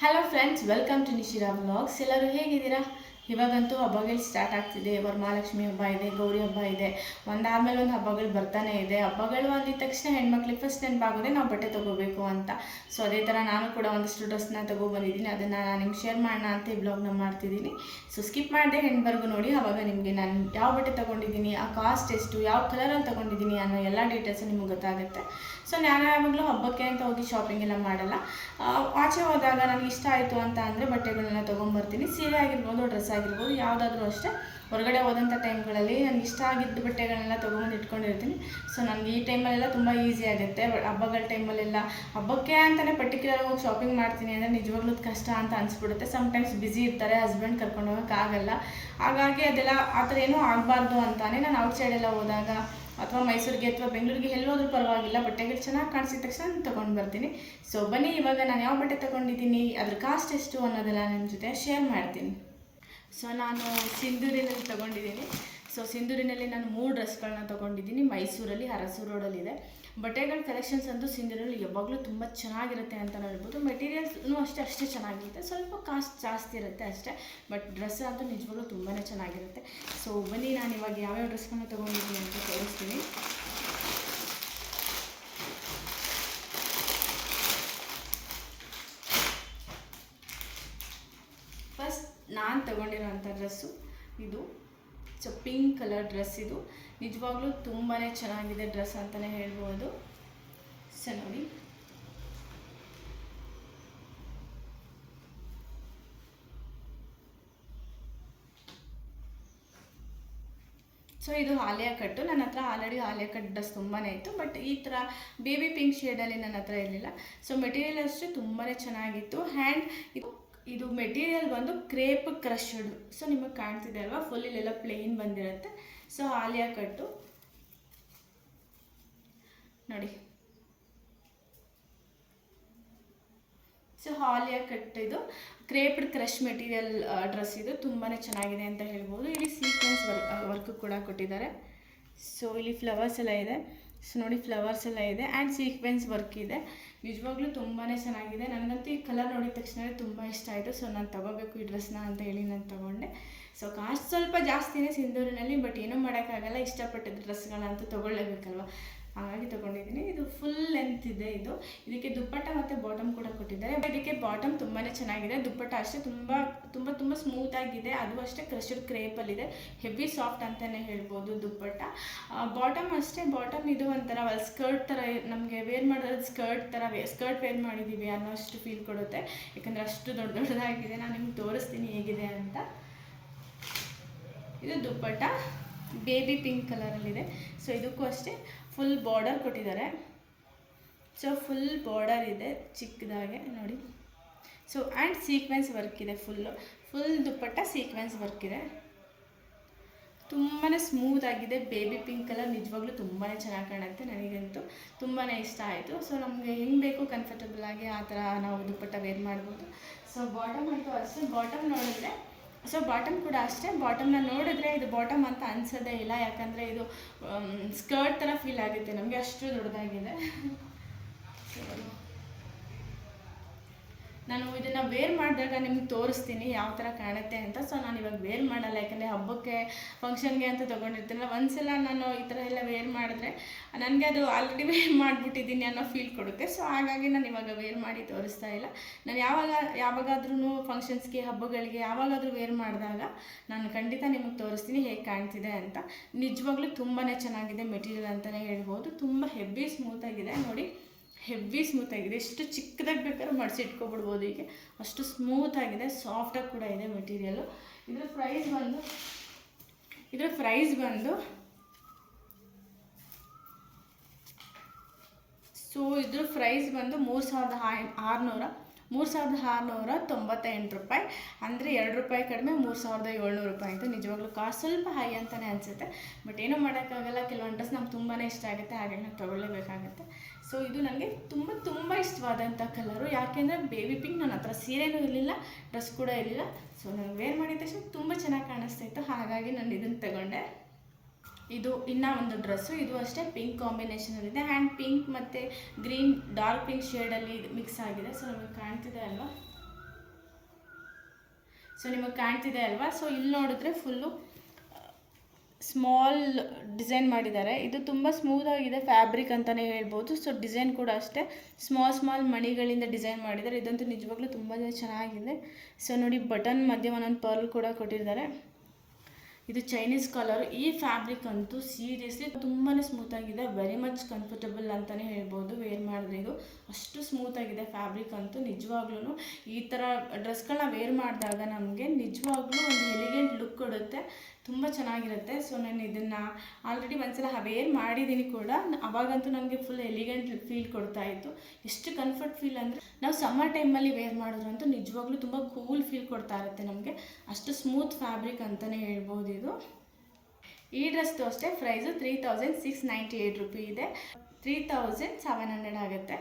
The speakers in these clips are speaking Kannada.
Hello friends welcome to Nishira blogs ಎಲ್ಲರೂ ಹೇಗಿದ್ದೀರಾ? ಇವಾಗಂತೂ ಹಬ್ಬಗಳು ಸ್ಟಾರ್ಟ್ ಆಗ್ತಿದೆ. ವರಮಹಾಲಕ್ಷ್ಮಿ ಹಬ್ಬ ಇದೆ, ಗೌರಿ ಹಬ್ಬ ಇದೆ. ಒಂದಾದ್ಮೇಲೆ ಒಂದು ಹಬ್ಬಗಳು ಬರ್ತಾನೆ ಇದೆ. ಹಬ್ಬಗಳು ಅಂದಿದ ತಕ್ಷಣ ಹೆಣ್ಮಕ್ಳಿಗೆ ಫಸ್ಟ್ ನೆನಪಾಗೋದೆ ನಾವು ಬಟ್ಟೆ ತೊಗೋಬೇಕು ಅಂತ. ಸೊ ಅದೇ ಥರ ನಾನು ಕೂಡ ಒಂದಷ್ಟು ಡ್ರೆಸ್ನ ತೊಗೊಬಂದಿದ್ದೀನಿ. ಅದನ್ನು ನಾನು ನಿಮ್ಗೆ ಶೇರ್ ಮಾಡೋಣ ಅಂತ ಈ ಬ್ಲಾಗ್ನ ಮಾಡ್ತಿದ್ದೀನಿ. ಸೊ ಸ್ಕಿಪ್ ಮಾಡಿದೆ ಹೆಣ್ಬರ್ಗು ನೋಡಿ ಅವಾಗ ನಿಮಗೆ ನಾನು ಯಾವ ಬಟ್ಟೆ ತೊಗೊಂಡಿದ್ದೀನಿ, ಆ ಕಾಸ್ಟ್ ಎಷ್ಟು, ಯಾವ ಕಲರಲ್ಲಿ ತೊಗೊಂಡಿದ್ದೀನಿ ಅನ್ನೋ ಎಲ್ಲ ಡೀಟೇಲ್ಸು ನಿಮ್ಗೆ ಗೊತ್ತಾಗುತ್ತೆ. ಸೊ ನಾನು ಯಾವಾಗಲೂ ಹಬ್ಬಕ್ಕೆ ಅಂತ ಹೋಗಿ ಶಾಪಿಂಗ್ ಎಲ್ಲ ಮಾಡಲ್ಲ. ಆಚೆ ಹೋದಾಗ ನನಗೆ ಇಷ್ಟ ಆಯಿತು ಅಂತ ಅಂದರೆ ಬಟ್ಟೆಗಳನ್ನ ತೊಗೊಂಬರ್ತೀನಿ. ಸೀರೆ ಆಗಿರ್ಬೋದು ಡ್ರೆಸ್ ಆಗಿರ್ಬೋದು. ಯಾವುದಾದ್ರೂ ಅಷ್ಟೇ. ಹೊರಗಡೆ ಹೋದಂಥ ಟೈಮ್ಗಳಲ್ಲಿ ನನಗೆ ಇಷ್ಟ ಆಗಿದ್ದ ಬಟ್ಟೆಗಳನ್ನೆಲ್ಲ ತೊಗೊಂಬಂದು ಇಟ್ಕೊಂಡಿರ್ತೀನಿ. ಸೊ ನನಗೆ ಈ ಟೈಮಲ್ಲೆಲ್ಲ ತುಂಬ ಈಸಿ ಆಗುತ್ತೆ. ಹಬ್ಬಗಳ ಟೈಮಲ್ಲೆಲ್ಲ ಹಬ್ಬಕ್ಕೆ ಅಂತಲೇ ಪರ್ಟಿಕ್ಯುಲರ್ ಹೋಗಿ ಶಾಪಿಂಗ್ ಮಾಡ್ತೀನಿ ಅಂದರೆ ನಿಜವಾಗ್ಲೂ ಕಷ್ಟ ಅಂತ ಅನಿಸ್ಬಿಡುತ್ತೆ. ಸಮ್ಟೈಮ್ಸ್ ಬ್ಯುಸಿ ಇರ್ತಾರೆ ಹಸ್ಬೆಂಡ್ ಕರ್ಕೊಂಡು ಹೋಗೋಕ್ಕಾಗಲ್ಲ ಹಾಗಾಗಿ ಅದೆಲ್ಲ ಆ ಥರ ಏನೂ ಆಗಬಾರ್ದು ಅಂತಾನೆ ನಾನು ಔಟ್ಸೈಡೆಲ್ಲ ಹೋದಾಗ ಅಥವಾ ಮೈಸೂರಿಗೆ ಅಥವಾ ಬೆಂಗಳೂರಿಗೆ ಎಲ್ಲೋದ್ರೂ ಪರವಾಗಿಲ್ಲ. ಬಟ್ಟೆಗಳು ಚೆನ್ನಾಗಿ ಕಾಣಿಸಿದ ತಕ್ಷಣ ನಾನು ತೊಗೊಂಡು ಬರ್ತೀನಿ. ಸೊ ಬನ್ನಿ, ಇವಾಗ ನಾನು ಯಾವ ಬಟ್ಟೆ ತೊಗೊಂಡಿದ್ದೀನಿ, ಅದ್ರ ಕಾಸ್ಟ್ ಎಷ್ಟು ಅನ್ನೋದೆಲ್ಲ ನಿಮ್ಮ ಜೊತೆ ಶೇರ್ ಮಾಡ್ತೀನಿ. ಸೊ ನಾನು ಸಿಂಧೂರಿನಲ್ಲಿ ತೊಗೊಂಡಿದ್ದೀನಿ. ಸೊ ಸಿಂಧೂರಿನಲ್ಲಿ ನಾನು ಮೂರು ಡ್ರೆಸ್ಗಳನ್ನ ತೊಗೊಂಡಿದ್ದೀನಿ. ಮೈಸೂರಲ್ಲಿ, ಅರಸು ರೋಡಲ್ಲಿದೆ. ಬಟ್ಟೆಗಳ ಕಲೆಕ್ಷನ್ಸ್ ಅಂತೂ ಸಿಂಧೂರಲ್ಲಿ ಯಾವಾಗಲೂ ತುಂಬ ಚೆನ್ನಾಗಿರುತ್ತೆ ಅಂತ ಹೇಳ್ಬೋದು. ಮೆಟೀರಿಯಲ್ಸ್ನು ಅಷ್ಟೇ ಅಷ್ಟೇ ಚೆನ್ನಾಗಿರುತ್ತೆ. ಸ್ವಲ್ಪ ಕಾಸ್ಟ್ ಜಾಸ್ತಿ ಇರುತ್ತೆ ಅಷ್ಟೇ. ಬಟ್ ಡ್ರೆಸ್ ಅಂತೂ ನಿಜವಾಗ್ಲೂ ತುಂಬಾ ಚೆನ್ನಾಗಿರುತ್ತೆ. ಸೊ ಬನ್ನಿ, ನಾನು ಇವಾಗ ಯಾವ್ಯಾವ ಡ್ರೆಸ್ಗಳನ್ನ ತೊಗೊಂಡಿದ್ದೀನಿ ಅಂತ ತೋರಿಸ್ತೀನಿ ಫಸ್ಟ್ ನಾನು ತಗೊಂಡಿರೋಂಥ ಡ್ರೆಸ್ಸು. ಇದು ಸೊ ಪಿಂಕ್ ಕಲರ್ ಡ್ರೆಸ್ ಇದು. ನಿಜವಾಗ್ಲೂ ತುಂಬಾ ಚೆನ್ನಾಗಿದೆ ಡ್ರೆಸ್ ಅಂತಲೇ ಹೇಳ್ಬೋದು. ಸೊ ನೋಡಿ. ಸೊ ಇದು ಆಲಿಯಾ ಕಟ್ಟು. ನನ್ನ ಹತ್ರ ಆಲ್ರೆಡಿ ಆಲಿಯಾ ಕಟ್ ಡ್ರೆಸ್ ತುಂಬಾ ಇತ್ತು. ಬಟ್ ಈ ಥರ ಬೇಬಿ ಪಿಂಕ್ ಶೇಡಲ್ಲಿ ನನ್ನ ಹತ್ರ ಇರಲಿಲ್ಲ. ಸೊ ಮೆಟೀರಿಯಲ್ ಅಷ್ಟೇ ತುಂಬಾ ಚೆನ್ನಾಗಿತ್ತು. ಹ್ಯಾಂಡ್ ಇದು ಇದು ಮೆಟೀರಿಯಲ್ ಬಂದು ಕ್ರೇಪ್ ಕ್ರಶ್ಡ್ ಸೊ ನಿಮಗೆ ಕಾಣ್ತಿದೆ ಅಲ್ವಾ? ಫುಲ್ ಇಲ್ಲೆಲ್ಲ ಪ್ಲೇನ್ ಬಂದಿರುತ್ತೆ. ಸೊ ಆಲಿಯಾ ಕಟ್ಟು. ನೋಡಿ. ಸೊ ಹಾಲಿಯಾ ಕಟ್ ಇದು. ಕ್ರೇಪ್ಡ್ ಕ್ರಶ್ ಮೆಟೀರಿಯಲ್ ಡ್ರೆಸ್ ಇದು. ತುಂಬಾ ಚೆನ್ನಾಗಿದೆ ಅಂತ ಹೇಳ್ಬೋದು. ಇಲ್ಲಿ ಸೀಕ್ವೆನ್ಸ್ ವರ್ಕ್ ವರ್ಕ್ ಕೂಡ ಕೊಟ್ಟಿದ್ದಾರೆ. ಸೊ ಇಲ್ಲಿ ಫ್ಲವರ್ಸ್ ಎಲ್ಲ ಇದೆ. ಸೊ ನೋಡಿ ಫ್ಲವರ್ಸ್ ಎಲ್ಲ ಇದೆ. ಆ್ಯಂಡ್ ಸೀಕ್ವೆನ್ಸ್ ವರ್ಕ್ ಇದೆ. ನಿಜವಾಗ್ಲೂ ತುಂಬಾ ಚೆನ್ನಾಗಿದೆ. ನನಗಂತೂ ಈ ಕಲರ್ ನೋಡಿದ ತಕ್ಷಣ ತುಂಬ ಇಷ್ಟ ಆಯಿತು. ಸೊ ನಾನು ತಗೋಬೇಕು ಈ ಡ್ರೆಸ್ನ ಅಂತ ಹೇಳಿ ನಾನು ತಗೊಂಡೆ. ಸೊ ಕಾಸ್ಟ್ ಸ್ವಲ್ಪ ಜಾಸ್ತಿನೇ ಸಿಂಧೂರಿನಲ್ಲಿ ಬಟ್ ಏನೂ ಮಾಡೋಕ್ಕಾಗಲ್ಲ. ಇಷ್ಟಪಟ್ಟಿದ್ದ ಡ್ರೆಸ್ಗಳಂತೂ ತೊಗೊಳ್ಳೇಬೇಕಲ್ವ? ಹಾಗಾಗಿ ತಗೊಂಡಿದ್ದೀನಿ. ಇದು ಫುಲ್ ಲೆಂತ್ ಇದೆ ಇದು. ಇದಕ್ಕೆ ದುಪ್ಪಟ್ಟ ಮತ್ತು ಬಾಟಮ್ ಕೂಡ ಕೊಟ್ಟಿದ್ದಾರೆ. ಇದಕ್ಕೆ ಬಾಟಮ್ ತುಂಬಾ ಚೆನ್ನಾಗಿದೆ. ದುಪ್ಪಟ್ಟ ಅಷ್ಟೇ ತುಂಬ ತುಂಬ ತುಂಬ ಸ್ಮೂತ್ ಆಗಿದೆ. ಅದು ಅಷ್ಟೇ ಕ್ರಶ್ಡ್ ಕ್ರೇಪಲ್ಲಿದೆ ಹೆವಿ ಸಾಫ್ಟ್ ಅಂತಲೇ ಹೇಳ್ಬೋದು ದುಪ್ಪಟ್ಟ. ಬಾಟಮ್ ಅಷ್ಟೇ ಬಾಟಮ್ ಇದು ಒಂಥರ ಸ್ಕರ್ಟ್ ಥರ ನಮಗೆ ವೇರ್ ಮಾಡೋದು ಸ್ಕರ್ಟ್ ಥರ ವೇ ಸ್ಕರ್ಟ್ ವೇರ್ ಮಾಡಿದ್ದೀವಿ ಅನ್ನೋ ಅಷ್ಟು ಫೀಲ್ ಕೊಡುತ್ತೆ. ಯಾಕಂದರೆ ಅಷ್ಟು ದೊಡ್ಡ ದೊಡ್ಡದಾಗಿದೆ. ನಾನು ನಿಮ್ಗೆ ತೋರಿಸ್ತೀನಿ ಹೇಗಿದೆ ಅಂತ. ಇದು ದುಪ್ಪಟ್ಟ. ಬೇಬಿ ಪಿಂಕ್ ಕಲರಲ್ಲಿದೆ. ಸೊ ಇದಕ್ಕೂ ಅಷ್ಟೇ ಫುಲ್ ಬಾರ್ಡರ್ ಕೊಟ್ಟಿದ್ದಾರೆ. ಸೊ ಫುಲ್ ಬಾರ್ಡರ್ ಇದೆ ಚಿಕ್ಕದಾಗೆ, ನೋಡಿ. ಸೊ ಆ್ಯಂಡ್ ಸೀಕ್ವೆನ್ಸ್ ವರ್ಕ್ ಇದೆ full full dupatta sequence work ಇದೆ. ತುಂಬಾ ಸ್ಮೂತ್ ಆಗಿದೆ. ಬೇಬಿ ಪಿಂಕ್ ಕಲರ್ ನಿಜವಾಗ್ಲೂ ತುಂಬಾ ಚೆನ್ನಾಗಿ ಕಾಣುತ್ತೆ ನನಗಂತೂ. ತುಂಬಾ ಇಷ್ಟ ಆಯಿತು. ಸೊ ನಮಗೆ ಹೆಂಗೆ ಬೇಕು ಕಂಫರ್ಟಬಲ್ ಆಗಿ ಆ ಥರ ನಾವು ದುಪ್ಪಟ್ಟ ವೇರ್ ಮಾಡ್ಬೋದು. ಸೊ ಬಾಟಮ್ ಅಂತೂ ಅಷ್ಟೇ. ಬಾಟಮ್ ನೋಡಿದ್ರೆ ಸೊ ಬಾಟಮ್ ಕೂಡ ಅಷ್ಟೇ. ಬಾಟಮ್ನ ನೋಡಿದ್ರೆ ಇದು ಬಾಟಮ್ ಅಂತ ಅನ್ಸೋದೇ ಇಲ್ಲ. ಯಾಕಂದರೆ ಇದು ಸ್ಕರ್ಟ್ ಥರ ಫೀಲ್ ಆಗುತ್ತೆ. ನಮಗೆ ಅಷ್ಟು ದೊಡ್ಡದಾಗಿದೆ. ನಾನು ಇದನ್ನು ವೇರ್ ಮಾಡಿದಾಗ ನಿಮ್ಗೆ ತೋರಿಸ್ತೀನಿ ಯಾವ ಥರ ಕಾಣುತ್ತೆ ಅಂತ. ಸೊ ನಾನು ಇವಾಗ ವೇರ್ ಮಾಡಲ್ಲ. ಯಾಕಂದರೆ ಹಬ್ಬಕ್ಕೆ ಫಂಕ್ಷನ್ಗೆ ಅಂತ ತೊಗೊಂಡಿರ್ತೀನಲ್ಲ, ಒಂದ್ಸಲ ನಾನು ಈ ಥರ ಎಲ್ಲ ವೇರ್ ಮಾಡಿದ್ರೆ ನನಗೆ ಅದು ಆಲ್ರೆಡಿ ವೇರ್ ಮಾಡಿಬಿಟ್ಟಿದ್ದೀನಿ ಅನ್ನೋ ಫೀಲ್ ಕೊಡುತ್ತೆ. ಸೊ ಹಾಗಾಗಿ ನಾನು ಇವಾಗ ವೇರ್ ಮಾಡಿ ತೋರಿಸ್ತಾ ಇಲ್ಲ. ನಾನು ಯಾವಾಗ ಯಾವಾಗಾದ್ರೂ ಫಂಕ್ಷನ್ಸ್ಗೆ ಹಬ್ಬಗಳಿಗೆ ಯಾವಾಗಾದರೂ ವೇರ್ ಮಾಡಿದಾಗ ನಾನು ಖಂಡಿತ ನಿಮಗೆ ತೋರಿಸ್ತೀನಿ ಹೇಗೆ ಕಾಣ್ತಿದೆ ಅಂತ. ನಿಜವಾಗ್ಲೂ ತುಂಬಾ ಚೆನ್ನಾಗಿದೆ ಮೆಟೀರಿಯಲ್ ಅಂತಲೇ ಹೇಳ್ಬೋದು. ತುಂಬ ಹೆಬ್ಬಿ ಸ್ಮೂತಾಗಿದೆ ನೋಡಿ ಹೆವಿ ಸ್ಮೂತ್ ಆಗಿದೆ. ಎಷ್ಟು ಚಿಕ್ಕದಾಗಿ ಬೇಕಾದ್ರೂ ಮಡಿಸಿಟ್ಕೊಬಿಡ್ಬೋದು ಹೀಗೆ. ಅಷ್ಟು ಸ್ಮೂತ್ ಆಗಿದೆ ಸಾಫ್ಟಾಗಿ ಕೂಡ ಇದೆ ಮೆಟೀರಿಯಲ್ಲು ಇದರ ಪ್ರೈಸ್ ಬಂದು, ಇದರ ಪ್ರೈಸ್ ಬಂದು ಸೊ ಇದ್ರ ಪ್ರೈಸ್ ಬಂದು ಮೂರು ಸಾವಿರದ ಆರುನೂರ. ಮೂರು ಸಾವಿರದ ಆರುನೂರ ತೊಂಬತ್ತೆಂಟು ರೂಪಾಯಿ. ಅಂದರೆ ಎರಡು ರೂಪಾಯಿ ಕಡಿಮೆ, ಮೂರು ಸಾವಿರದ ಏಳ್ನೂರು ರೂಪಾಯಿ ಅಂತ. ನಿಜವಾಗ್ಲೂ ಕಾಸ್ಟ್ ಸ್ವಲ್ಪ ಹೈ ಅಂತಲೇ ಅನಿಸುತ್ತೆ. ಬಟ್ ಏನೂ ಮಾಡೋಕ್ಕಾಗಲ್ಲ. ಕೆಲವೊಂದು ಡ್ರೆಸ್ ನಮ್ಗೆ ತುಂಬಾ ಇಷ್ಟ ಆಗುತ್ತೆ. ಹಾಗಾಗಿ ನಾವು ತೊಗೊಳ್ಳೇಬೇಕಾಗುತ್ತೆ. ಸೊ ಇದು ನನಗೆ ತುಂಬ ತುಂಬ ಇಷ್ಟವಾದಂಥ ಕಲರು. ಯಾಕೆಂದರೆ ಬೇಬಿ ಪಿಂಕ್ ನನ್ನ ಹತ್ರ ಸೀರೆನೂ ಇರಲಿಲ್ಲ, ಡ್ರೆಸ್ ಕೂಡ ಇರಲಿಲ್ಲ. ಸೊ ನನಗೆ ವೇರ್ ಮಾಡಿದ ತಕ್ಷಣ ತುಂಬ ಚೆನ್ನಾಗಿ ಕಾಣಿಸ್ತಾ ಹಾಗಾಗಿ ನಾನು ಇದನ್ನು ತಗೊಂಡೆ. ಇದು ಇನ್ನ ಒಂದು ಡ್ರೆಸ್ಸು ಇದು ಅಷ್ಟೇ ಪಿಂಕ್ ಕಾಂಬಿನೇಷನ್ ಕಾಂಬಿನೇಷನಲ್ಲಿದೆ ಆ್ಯಂಡ್ ಪಿಂಕ್ ಮತ್ತು ಗ್ರೀನ್ ಡಾರ್ಕ್ ಪಿಂಕ್ ಶೇಡಲ್ಲಿ ಮಿಕ್ಸ್ ಆಗಿದೆ. ಸೊ ನಮಗೆ ಕಾಣ್ತಿದೆ ಅಲ್ವಾ? ಸೊ ನಿಮಗೆ ಕಾಣ್ತಿದೆ ಅಲ್ವಾ? ಸೊ ಇಲ್ಲಿ ನೋಡಿದ್ರೆ ಫುಲ್ಲು ಸ್ಮಾಲ್ ಡಿಸೈನ್ ಮಾಡಿದ್ದಾರೆ. ಇದು ತುಂಬ ಸ್ಮೂತಾಗಿದೆ ಫ್ಯಾಬ್ರಿಕ್ ಅಂತಲೇ ಹೇಳ್ಬೋದು. ಸೊ ಡಿಸೈನ್ ಕೂಡ ಅಷ್ಟೇ. ಸ್ಮಾಲ್ ಸ್ಮಾಲ್ ಮಣಿಗಳಿಂದ ಡಿಸೈನ್ ಮಾಡಿದ್ದಾರೆ. ಇದಂತೂ ನಿಜವಾಗ್ಲೂ ತುಂಬ ಚೆನ್ನಾಗಿದೆ. ಸೊ ನೋಡಿ ಬಟನ್ ಮಧ್ಯೆ ಒಂದೊಂದು ಪರ್ಲ್ ಕೂಡ ಕೊಟ್ಟಿದ್ದಾರೆ. ಇದು ಚೈನೀಸ್ ಕಲರ್ ಈ ಫ್ಯಾಬ್ರಿಕ್ ಅಂತೂ ಸೀರಿಯಸ್ಲಿ ತುಂಬಾ ಸ್ಮೂತ್ ಆಗಿದೆ. ವೆರಿ ಮಚ್ ಕಂಫರ್ಟಬಲ್ ಅಂತಲೇ ಹೇಳ್ಬೋದು. ವೇರ್ ಮಾಡಿದ್ರೆ ಇದು ಅಷ್ಟು ಸ್ಮೂತ್ ಆಗಿದೆ ಫ್ಯಾಬ್ರಿಕ್ ಅಂತೂ. ನಿಜವಾಗ್ಲೂ ಈ ಥರ ಡ್ರೆಸ್ಗಳನ್ನ ವೇರ್ ಮಾಡಿದಾಗ ನಮಗೆ ನಿಜವಾಗ್ಲೂ ಒಂದು ಎಲಿಗೆಂಟ್ ಲುಕ್ ಕೊಡುತ್ತೆ. ತುಂಬ ಚೆನ್ನಾಗಿರುತ್ತೆ. ಸೊ ನಾನು ಇದನ್ನು ಆಲ್ರೆಡಿ ಒಂದ್ಸಲ ಅವೇರ್ ಮಾಡಿದ್ದೀನಿ ಕೂಡ. ಅವಾಗಂತೂ ನನಗೆ ಫುಲ್ ಎಲಿಗೆಂಟ್ ಫೀಲ್ ಕೊಡ್ತಾ ಇತ್ತು. ಎಷ್ಟು ಕಂಫರ್ಟ್ ಫೀಲ್ ಅಂದರೆ, ನಾವು ಸಮ್ಮರ್ ಟೈಮಲ್ಲಿ ವೇರ್ ಮಾಡಿದ್ರಂತೂ ನಿಜವಾಗ್ಲೂ ತುಂಬ ಕೂಲ್ ಫೀಲ್ ಕೊಡ್ತಾ ಇರುತ್ತೆ ನಮಗೆ. ಅಷ್ಟು ಸ್ಮೂತ್ ಫ್ಯಾಬ್ರಿಕ್ ಅಂತಲೇ ಹೇಳ್ಬೋದು ಇದು. ಈ ಡ್ರೆಸ್ದು ಅಷ್ಟೇ price three thousand six ninety eight rupee ಇದೆ. ತ್ರೀ ತೌಸಂಡ್ ಸೆವೆನ್ ಹಂಡ್ರೆಡ್ ಆಗುತ್ತೆ.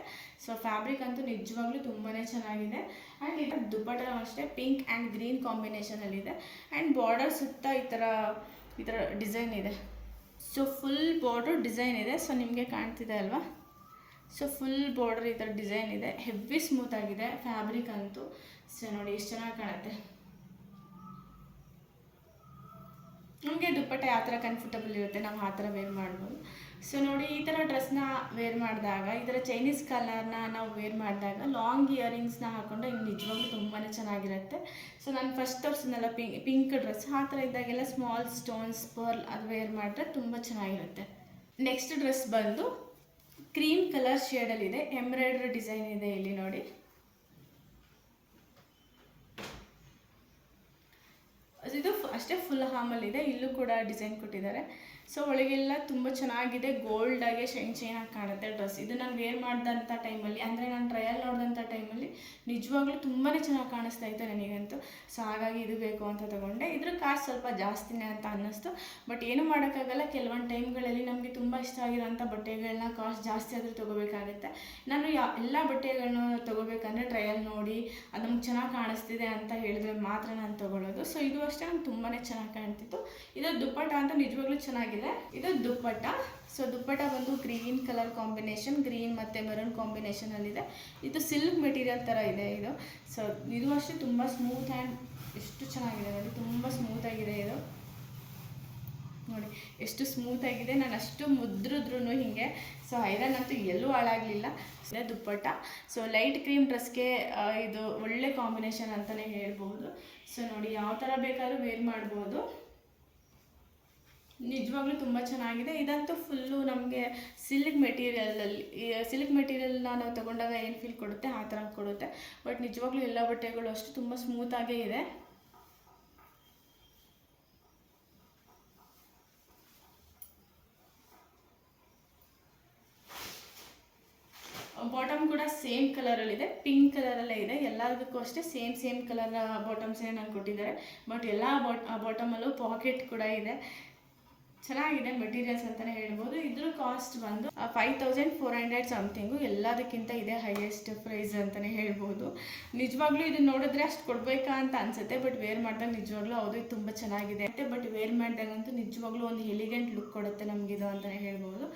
ಸೊ ಫ್ಯಾಬ್ರಿಕ್ ಅಂತೂ ನಿಜವಾಗ್ಲೂ ತುಂಬಾ ಚೆನ್ನಾಗಿದೆ. ಆ್ಯಂಡ್ ಇದು ದುಪ್ಪಟ ಅಷ್ಟೇ ಪಿಂಕ್ ಆ್ಯಂಡ್ ಗ್ರೀನ್ ಕಾಂಬಿನೇಷನಲ್ಲಿದೆ ಆ್ಯಂಡ್ ಬಾರ್ಡರ್ ಸುತ್ತ ಈ ಥರ ಈ ಥರ ಡಿಸೈನ್ ಇದೆ. ಸೊ ಫುಲ್ ಬಾರ್ಡರ್ ಡಿಸೈನ್ ಇದೆ. ಸೊ ನಿಮಗೆ ಕಾಣ್ತಿದೆ ಅಲ್ವಾ? ಸೊ ಫುಲ್ ಬಾರ್ಡರ್ ಈ ಥರ ಡಿಸೈನ್ ಇದೆ. ಹೆವಿ ಸ್ಮೂತ್ ಆಗಿದೆ ಫ್ಯಾಬ್ರಿಕ್ ಅಂತೂ. ಸೊ ನೋಡಿ, ಎಷ್ಟು ಚೆನ್ನಾಗಿ ಕಾಣುತ್ತೆ. ನಮಗೆ ದುಪ್ಪಟ್ಟ ಯಾವ ಥರ ಕಂಫರ್ಟಬಲ್ ಇರುತ್ತೆ, ನಾವು ಆ ಥರ ವೇರ್ ಮಾಡ್ಬೋದು. ಸೊ ನೋಡಿ, ಈ ಥರ ಡ್ರೆಸ್ನ ವೇರ್ ಮಾಡಿದಾಗ, ಈ ಥರ ಚೈನೀಸ್ ಕಲರ್ನ ನಾವು ವೇರ್ ಮಾಡಿದಾಗ ಲಾಂಗ್ ಇಯರಿಂಗ್ಸ್ನ ಹಾಕೊಂಡು ಹಿಂಗೆ ನಿಜವಾಗ್ಲೂ ತುಂಬಾ ಚೆನ್ನಾಗಿರುತ್ತೆ. ಸೊ ನಾನು ಫಸ್ಟ್ ತೋರಿಸಿದ್ನಲ್ಲ ಪಿಂಕ್ ಪಿಂಕ್ ಡ್ರೆಸ್ ಆ ಥರ ಇದ್ದಾಗೆಲ್ಲ ಸ್ಮಾಲ್ ಸ್ಟೋನ್ಸ್ ಪರ್ಲ್ ಅದು ವೇರ್ ಮಾಡಿದ್ರೆ ತುಂಬ ಚೆನ್ನಾಗಿರುತ್ತೆ. ನೆಕ್ಸ್ಟ್ ಡ್ರೆಸ್ ಬಂದು ಕ್ರೀಮ್ ಕಲರ್ ಶೇಡಲ್ಲಿದೆ ಎಂಬ್ರಾಯ್ಡ್ರಿ ಡಿಸೈನ್ ಇದೆ ಇಲ್ಲಿ ನೋಡಿ ಇದು ಫ್- ಅಷ್ಟೇ ಫುಲ್ ಹಾಮಲ್ಲಿದೆ ಇಲ್ಲೂ ಕೂಡ ಡಿಸೈನ್ ಕೊಟ್ಟಿದ್ದಾರೆ. ಸೊ ಒಳಗೆಲ್ಲ ತುಂಬ ಚೆನ್ನಾಗಿದೆ. ಗೋಲ್ಡಾಗೆ ಶೈನ್ ಶೈನಾಗಿ ಕಾಣುತ್ತೆ ಡ್ರೆಸ್ ಇದು ನಾನು ವೇರ್ ಮಾಡಿದಂಥ ಟೈಮಲ್ಲಿ ಅಂದರೆ ನಾನು ಟ್ರಯಲ್ ನೋಡಿದಂಥ ಟೈಮಲ್ಲಿ ನಿಜವಾಗ್ಲೂ ತುಂಬಾ ಚೆನ್ನಾಗಿ ಕಾಣಿಸ್ತಾ ಇತ್ತು ನನಗಂತೂ. ಸೊ ಹಾಗಾಗಿ ಇದು ಬೇಕು ಅಂತ ತಗೊಂಡೆ. ಇದ್ರ ಕಾಸ್ಟ್ ಸ್ವಲ್ಪ ಜಾಸ್ತಿನೇ ಅಂತ ಅನ್ನಿಸ್ತು. ಬಟ್ ಏನು ಮಾಡೋಕ್ಕಾಗಲ್ಲ. ಕೆಲವೊಂದು ಟೈಮ್ಗಳಲ್ಲಿ ನಮಗೆ ತುಂಬ ಇಷ್ಟ ಆಗಿರೋಂಥ ಬಟ್ಟೆಗಳನ್ನ ಕಾಸ್ಟ್ ಜಾಸ್ತಿ ಆದರೂ ತೊಗೋಬೇಕಾಗುತ್ತೆ. ನಾನು ಯಾ, ಎಲ್ಲ ಬಟ್ಟೆಗಳನ್ನ ತೊಗೋಬೇಕಂದ್ರೆ ಟ್ರಯಲ್ ನೋಡಿ, ಅದು ನಮ್ಗೆ ಚೆನ್ನಾಗಿ ಕಾಣಿಸ್ತಿದೆ ಅಂತ ಹೇಳಿದ್ರೆ ಮಾತ್ರ ನಾನು ತೊಗೊಳ್ಳೋದು. ಸೊ ಇದು ಅಷ್ಟೇ ನಂಗೆ ತುಂಬಾ ಚೆನ್ನಾಗಿ ಕಾಣ್ತಿತ್ತು. ಇದರ ದುಪ್ಪಟ್ಟ ಅಂತ ನಿಜವಾಗ್ಲೂ ಚೆನ್ನಾಗಿದೆ. ಇದು ದುಪ್ಪಟ್ಟ. ಸೊ ದುಪ್ಪಟ್ಟ ಬಂದು ಗ್ರೀನ್ ಕಲರ್ ಕಾಂಬಿನೇಷನ್ ಗ್ರೀನ್ ಮತ್ತು ಮೆರೂನ್ ಇದೆ ಇದು ಸಿಲ್ಕ್ ಮೆಟೀರಿಯಲ್ ತರ ಇದೆ ಇದು. ಸೊ ಇದು ಅಷ್ಟೇ ತುಂಬಾ ಸ್ಮೂತ್ ಆ್ಯಂಡ್ ಎಷ್ಟು ಚೆನ್ನಾಗಿದೆ ನೋಡಿ ಸ್ಮೂತ್ ಆಗಿದೆ ಇದು. ನೋಡಿ, ಎಷ್ಟು ಸ್ಮೂತ್ ಆಗಿದೆ. ನಾನು ಅಷ್ಟು ಮುದ್ರಿದ್ರೂ ಹಿಂಗೆ. ಸೊ ಐರನ್ ಅಂತೂ ಎಲ್ಲೂ ಹಾಳಾಗಲಿಲ್ಲ. ಇದೇ ದುಪ್ಪಟ್ಟ. ಸೊ ಲೈಟ್ ಕ್ರೀಮ್ ಡ್ರೆಸ್ಗೆ ಇದು ಒಳ್ಳೆ ಕಾಂಬಿನೇಷನ್ ಅಂತಲೇ ಹೇಳ್ಬೋದು. ಸೊ ನೋಡಿ, ಯಾವ ಥರ ಬೇಕಾದ್ರೂ ವೇರ್ ಮಾಡ್ಬೋದು. ನಿಜವಾಗ್ಲೂ ತುಂಬ ಚೆನ್ನಾಗಿದೆ. ಇದಂತೂ ಫುಲ್ಲು ನಮಗೆ ಸಿಲ್ಕ್ ಮೆಟೀರಿಯಲಲ್ಲಿ ಸಿಲ್ಕ್ ಮೆಟೀರಿಯಲ್ನ ನಾವು ತಗೊಂಡಾಗ ಏನು ಫೀಲ್ ಕೊಡುತ್ತೆ, ಆ ಥರ ಕೊಡುತ್ತೆ. ಬಟ್ ನಿಜವಾಗ್ಲೂ ಎಲ್ಲ ಬಟ್ಟೆಗಳು ಅಷ್ಟು ತುಂಬ ಸ್ಮೂತಾಗೇ ಇದೆ. ಬಾಟಮ್ ಕೂಡ ಸೇಮ್ ಕಲರಲ್ಲಿದೆ ಪಿಂಕ್ ಕಲರಲ್ಲೇ ಇದೆ. ಎಲ್ಲದಕ್ಕೂ ಅಷ್ಟೇ ಸೇಮ್ ಸೇಮ್ ಕಲರ್ ಬಾಟಮ್ಸೇ ನಾನು ಕೊಟ್ಟಿದ್ದಾರೆ. ಬಟ್ ಎಲ್ಲ ಬಾಟ್ ಬಾಟಮಲ್ಲೂ ಪಾಕೆಟ್ ಕೂಡ ಇದೆ. ಚೆನ್ನಾಗಿದೆ ಮೆಟೀರಿಯಲ್ಸ್ ಅಂತಲೇ ಹೇಳ್ಬೋದು. ಇದ್ರ ಕಾಸ್ಟ್ ಬಂದು five thousand four hundred something ಎಲ್ಲದಕ್ಕಿಂತ ಇದೆ ಹೈಯೆಸ್ಟ್ ಪ್ರೈಸ್ ಅಂತಲೇ ಹೇಳ್ಬೋದು. ನಿಜವಾಗ್ಲೂ ಇದನ್ನ ನೋಡಿದ್ರೆ ಅಷ್ಟು ಕೊಡಬೇಕಾ ಅಂತ ಅನ್ಸುತ್ತೆ ಬಟ್ ವೇರ್ ಮಾಡಿದಾಗ ನಿಜವಾಗ್ಲೂ ಹೌದು, ಇದು ತುಂಬ ಚೆನ್ನಾಗಿದೆ. ಬಟ್ ವೇರ್ ಮಾಡಿದಾಗಂತೂ ನಿಜವಾಗ್ಲೂ ಒಂದು ಎಲಿಗೆಂಟ್ ಲುಕ್ ಕೊಡುತ್ತೆ ನಮಗಿದು ಅಂತಲೇ ಹೇಳ್ಬೋದು.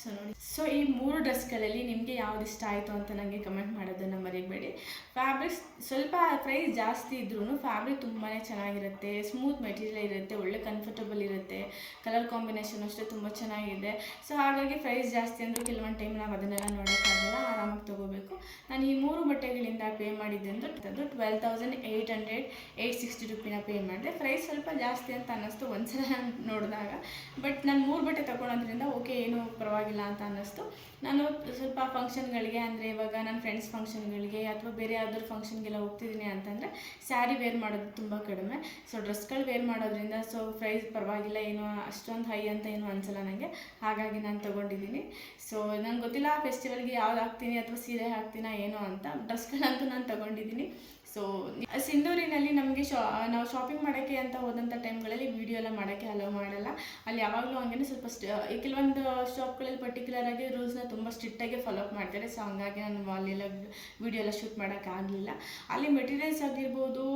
ಸೊ ನೋಡಿ. ಸೊ ಈ ಮೂರು ಡ್ರೆಸ್ಗಳಲ್ಲಿ ನಿಮಗೆ ಯಾವ್ದು ಇಷ್ಟ ಆಯಿತು ಅಂತ ನನಗೆ ಕಮೆಂಟ್ ಮಾಡೋದನ್ನು ಮರಿಬೇಡಿ. ಫ್ಯಾಬ್ರಿಕ್ಸ್ ಸ್ವಲ್ಪ ಪ್ರೈಸ್ ಜಾಸ್ತಿ ಇದ್ರೂ ಫ್ಯಾಬ್ರಿಕ್ ತುಂಬಾ ಚೆನ್ನಾಗಿರುತ್ತೆ ಸ್ಮೂತ್ ಮೆಟೀರಿಯಲ್ ಇರುತ್ತೆ, ಒಳ್ಳೆ ಕಂಫರ್ಟಬಲ್ ಇರುತ್ತೆ. ಕಲರ್ ಕಾಂಬಿನೇಷನ್ ಅಷ್ಟೇ ತುಂಬ ಚೆನ್ನಾಗಿದೆ. ಸೊ ಹಾಗಾಗಿ ಪ್ರೈಸ್ ಜಾಸ್ತಿ ಅಂದರೆ ಕೆಲವೊಂದು ಟೈಮ್ ನಾವು ಅದನ್ನೆಲ್ಲ ನೋಡೋಕ್ಕಾಗಲ್ಲ. ನಾನು ಈ ಮೂರು ಬಟ್ಟೆಗಳಿಂದ ಪೇ ಮಾಡಿದ್ದೆ ಅಂದರೆ ಅದು twelve thousand eight hundred eight sixty ರುಪಿನ pay ಮಾಡಿದೆ. ಪ್ರೈಸ್ ಸ್ವಲ್ಪ ಜಾಸ್ತಿ ಅಂತ ಅನ್ನಿಸ್ತು ಒಂದ್ಸಲ ನಾನು ನೋಡಿದಾಗ. ಬಟ್ ನಾನು ಮೂರು ಬಟ್ಟೆ ತಗೊಳೋದ್ರಿಂದ ಓಕೆ ಏನು ಪರವಾಗಿಲ್ಲ ಅಂತ ಅನ್ನಿಸ್ತು. ನಾನು ಸ್ವಲ್ಪ ಫಂಕ್ಷನ್ಗಳಿಗೆ ಅಂದರೆ ಇವಾಗ ನನ್ನ ಫ್ರೆಂಡ್ಸ್ ಫಂಕ್ಷನ್ಗಳಿಗೆ ಅಥವಾ ಬೇರೆ ಯಾವ್ದಾದ್ರು ಫಂಕ್ಷನ್ಗೆಲ್ಲ ಹೋಗ್ತಿದ್ದೀನಿ ಅಂತಂದರೆ ಸ್ಯಾರಿ ವೇರ್ ಮಾಡೋದು ತುಂಬ ಕಡಿಮೆ. ಸೊ ಡ್ರೆಸ್ಗಳು ವೇರ್ ಮಾಡೋದ್ರಿಂದ ಸೊ ಪ್ರೈಸ್ ಪರವಾಗಿಲ್ಲ ಏನು ಅಷ್ಟೊಂದು ಹೈ ಅಂತ ಏನು ಅನಿಸಲ್ಲ ನನಗೆ ಹಾಗಾಗಿ ನಾನು ತೊಗೊಂಡಿದ್ದೀನಿ. ಸೊ ನಂಗೆ ಗೊತ್ತಿಲ್ಲ ಫೆಸ್ಟಿವಲ್ಗೆ ಯಾವ್ದು ಹಾಕ್ತೀನಿ ಅಥವಾ ಸೀರೆ ಹಾಕ್ತೀನಾ ಏನೋ ಅಂತ, ಡ್ರೆಸ್ಗಳಂತೂ ನಾನು ತಗೊಂಡಿದ್ದೀನಿ. ಸೊ ಸಿಂಧೂರಿನಲ್ಲಿ ನಮಗೆ ಶಾ ನಾವು ಶಾಪಿಂಗ್ ಮಾಡೋಕ್ಕೆ ಅಂತ ಹೋದಂಥ ಟೈಮ್ಗಳಲ್ಲಿ ವೀಡಿಯೋ ಎಲ್ಲ ಮಾಡೋಕ್ಕೆ ಅಲೋ ಮಾಡಲ್ಲ. ಅಲ್ಲಿ ಯಾವಾಗಲೂ ಹಂಗೇನೆ ಸ್ವಲ್ಪ ಸ್ಟಿ ಕೆಲವೊಂದು ಶಾಪ್ಗಳಲ್ಲಿ ಪರ್ಟಿಕ್ಯುಲರ್ ಆಗಿ ರೂಲ್ಸ್ನ ತುಂಬ ಸ್ಟ್ರಿಕ್ಟಾಗಿ ಫಾಲೋ ಅಪ್ ಮಾಡ್ತಾರೆ. ಸೊ ಹಂಗಾಗಿ ನಾನು ಅಲ್ಲೆಲ್ಲ ವೀಡಿಯೋ ಎಲ್ಲ ಶೂಟ್ ಮಾಡೋಕ್ಕಾಗಲಿಲ್ಲ ಅಲ್ಲಿ ಮೆಟೀರಿಯಲ್ಸ್ ಆಗಿರ್ಬೋದು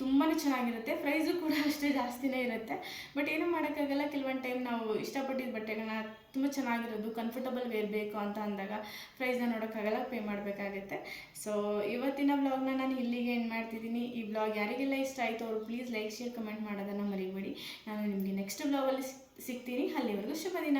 ತುಂಬಾ ಚೆನ್ನಾಗಿರುತ್ತೆ. ಪ್ರೈಸು ಕೂಡ ಅಷ್ಟೇ ಜಾಸ್ತಿನೇ ಇರುತ್ತೆ. ಬಟ್ ಏನೂ ಮಾಡೋಕ್ಕಾಗಲ್ಲ. ಕೆಲವೊಂದು ಟೈಮ್ ನಾವು ಇಷ್ಟಪಟ್ಟಿದ್ದ ಬಟ್ಟೆಗಳನ್ನ ತುಂಬ ಚೆನ್ನಾಗಿರೋದು ಕಂಫರ್ಟಬಲ್ ವೇರ್ ಬೇಕು ಅಂತ ಅಂದಾಗ ಪ್ರೈಸ್ನ ನೋಡೋಕ್ಕಾಗಲ್ಲ ಪೇ ಮಾಡಬೇಕಾಗತ್ತೆ. ಸೊ ಇವತ್ತಿನ ಬ್ಲಾಗ್ನ ನಾನು ಇಲ್ಲಿಗೆ ಏನು ಮಾಡ್ತಿದ್ದೀನಿ. ಈ ಬ್ಲಾಗ್ ಯಾರಿಗೆಲ್ಲ ಇಷ್ಟ ಆಯಿತು ಅವರು ಪ್ಲೀಸ್ ಲೈಕ್ ಶೇರ್ ಕಮೆಂಟ್ ಮಾಡೋದನ್ನು ಮರಿಬೇಡಿ. ನಾನು ನಿಮಗೆ ನೆಕ್ಸ್ಟ್ ಬ್ಲಾಗಲ್ಲಿ ಸಿಗ್ತೀನಿ ಅಲ್ಲಿವರೆಗೂ ಶುಭ ದಿನ